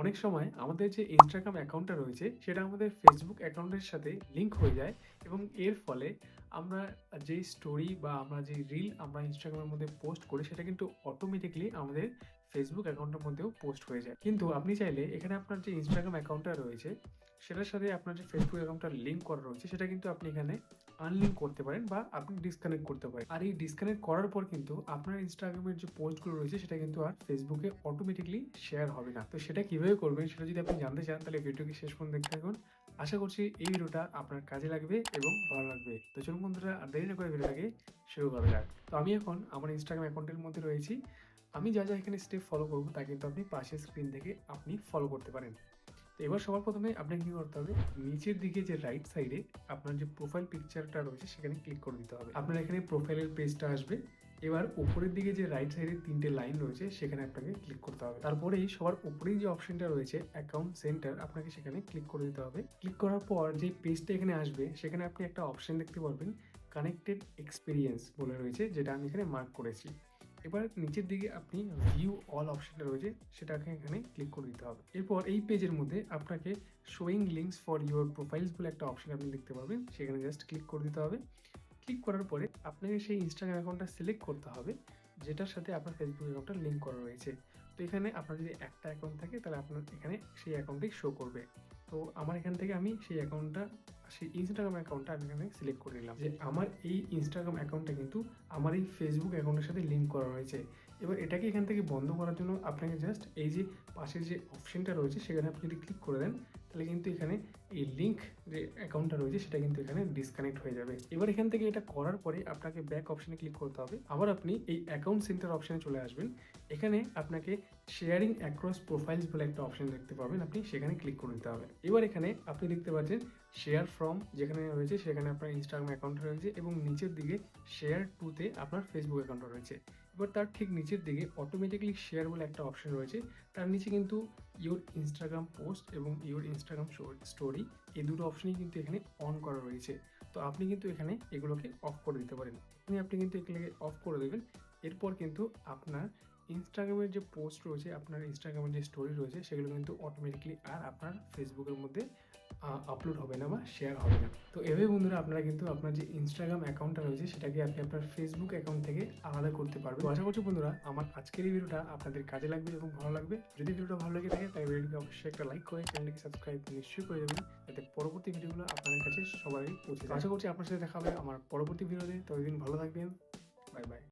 অনেক সময় আমাদের যে ইনস্টাগ্রাম অ্যাকাউন্টটা রয়েছে, সেটা আমাদের ফেসবুক অ্যাকাউন্টের সাথে লিঙ্ক হয়ে যায় এবং এর ফলে আমরা যে স্টোরি বা আমরা যে রিল আমরা ইনস্টাগ্রামের মধ্যে পোস্ট করি, সেটা কিন্তু অটোমেটিকলি আমাদের ফেসবুক অ্যাকাউন্টের মধ্যেও পোস্ট হয়ে যায়। কিন্তু আপনি চাইলে এখানে আপনার যে ইনস্টাগ্রাম অ্যাকাউন্টটা রয়েছে, সেটার সাথে আপনার যে ফেসবুক অ্যাকাউন্টটা লিঙ্ক করা রয়েছে, সেটা কিন্তু আপনি এখানে আনলিঙ্ক করতে পারেন বা আপনি ডিসকানেক্ট করতে পারেন। আর এই ডিসকানেক্ট করার পর কিন্তু আপনার ইনস্টাগ্রামের যে পোস্টগুলো রয়েছে, সেটা কিন্তু আর ফেসবুকে অটোমেটিকলি শেয়ার হবে না। তো সেটা কীভাবে করবেন, সেটা যদি আপনি জানতে চান, তাহলে ভিডিওকে শেষ পর্যন্ত দেখতে থাকুন। আশা করছি এই ভিডিওটা আপনার কাজে লাগবে এবং ভালো লাগবে। তো চলুন বন্ধুরা, আর দেরি না করে ভিডিওটাকে শুরু করা যাক। তো আমি এখন আমার ইনস্টাগ্রাম অ্যাকাউন্টের মধ্যে রয়েছি। আমি যা যা এখানে স্টেপ ফলো করব, তা কিন্তু আপনি পাশের স্ক্রিন থেকে আপনি ফলো করতে পারেন। তো এবার সবার প্রথমে আপনাকে কী করতে হবে, নিচের দিকে যে রাইট সাইডে আপনার যে প্রোফাইল পিকচারটা রয়েছে সেখানে ক্লিক করে দিতে হবে। আপনার এখানে প্রোফাইলের পেজটা আসবে। এবার উপরের দিকে যে রাইট সাইডে তিনটে লাইন রয়েছে, সেখানে আপনাকে ক্লিক করতে হবে। তারপরেই সবার উপরেই যে অপশনটা রয়েছে অ্যাকাউন্ট সেন্টার আপনাকে সেখানে ক্লিক করে দিতে হবে। ক্লিক করার পর যে পেজটা এখানে আসবে, সেখানে আপনি একটা অপশন দেখতে পারবেন কানেক্টেড এক্সপিরিয়েন্স বলে রয়েছে, যেটা আমি এখানে মার্ক করেছি। এবার নিচের দিকে আপনি ভিউ অল অপশনটা রয়েছে, সেটাকে এখানে ক্লিক করে দিতে হবে। এরপর এই পেজের মধ্যে আপনাকে showing links for your profiles বলে একটা অপশন আপনি দেখতে পাবেন সেখানে জাস্ট ক্লিক করে দিতে হবে। ক্লিক করার পরে আপনাকে সেই ইনস্টাগ্রাম অ্যাকাউন্টটা সিলেক্ট করতে হবে, যেটার সাথে আপনার ফেসবুক অ্যাকাউন্টটা লিঙ্ক করা রয়েছে। তো এখানে আপনার যদি একটা অ্যাকাউন্ট থাকে, তাহলে আপনার এখানে সেই অ্যাকাউন্টটাই শো করবে। তো আমার এখান থেকে আমি সেই অ্যাকাউন্টটা সেই ইনস্টাগ্রাম অ্যাকাউন্টটা আমি এখানে সিলেক্ট করে নিলাম। যে আমার এই ইনস্টাগ্রাম অ্যাকাউন্টটা কিন্তু আমার এই ফেসবুক অ্যাকাউন্টের সাথে লিঙ্ক করা রয়েছে এবার এটাকে এখান থেকে বন্ধ করার জন্য আপনাকে জাস্ট এই যে পাশের যে অপশনটা রয়েছে, সেখানে আপনি যদি ক্লিক করে দেন, তাহলে কিন্তু এখানে এই লিঙ্ক যে অ্যাকাউন্টটা রয়েছে, সেটা কিন্তু এখানে ডিসকানেক্ট হয়ে যাবে। এবার এখান থেকে এটা করার পরে আপনাকে ব্যাক অপশনে ক্লিক করতে হবে। আবার আপনি এই অ্যাকাউন্ট সেন্টার অপশনে চলে আসবেন। এখানে আপনাকে শেয়ারিং অ্যাক্রস প্রোফাইলস বলে একটা অপশন দেখতে পাবেন। আপনি সেখানে ক্লিক করে দিতে হবে। এবার এখানে আপনি দেখতে পাচ্ছেন শেয়ার ফ্রম যেখানে রয়েছে, সেখানে আপনার ইনস্টাগ্রাম অ্যাকাউন্ট রয়েছে এবং নিচের দিকে শেয়ার টুতে আপনার ফেসবুক অ্যাকাউন্ট রয়েছে। এবার তার ঠিক নিচের দিকে অটোমেটিকলি শেয়ার বলে একটা অপশন রয়েছে। তার নিচে কিন্তু ইওর ইনস্টাগ্রাম পোস্ট এবং ইওর ইনস্টাগ্রাম স্টোরি এই দুটো অপশনই কিন্তু এখানে অন করা রয়েছে। তো আপনি কিন্তু এখানে এগুলোকে অফ করে দিতে পারেন। আপনি কিন্তু এগুলোকে অফ করে দেবেন। এরপর কিন্তু আপনার ইনস্টাগ্রামের যে পোস্ট রয়েছে, আপনার ইনস্টাগ্রামের যে স্টোরি রয়েছে, সেগুলো কিন্তু অটোমেটিকলি আর আপনার ফেসবুকের মধ্যে আপলোড হবে না বা শেয়ার হবে না। তো এভাবে বন্ধুরা আপনারা কিন্তু আপনার যে ইনস্টাগ্রাম অ্যাকাউন্টটা রয়েছে, সেটাকে আপনি আপনার ফেসবুক অ্যাকাউন্ট থেকে আলাদা করতে পারবেন। আশা করছি বন্ধুরা, আমার আজকের এই ভিডিওটা আপনাদের কাজে লাগবে এবং ভালো লাগবে। যদি ভিডিওটা ভালো লেগে থাকে তাই ভিডিওকে অবশ্যই একটা লাইক করে চ্যানেলটিকে সাবস্ক্রাইব নিশ্চয়ই করে দেবেন, যাতে পরবর্তী ভিডিওগুলো আপনাদের কাছে সবাই পৌঁছে আশা করছি আপনার সাথে দেখা হবে আমার পরবর্তী ভিডিওতে। ততদিন ভালো থাকবেন। Bye bye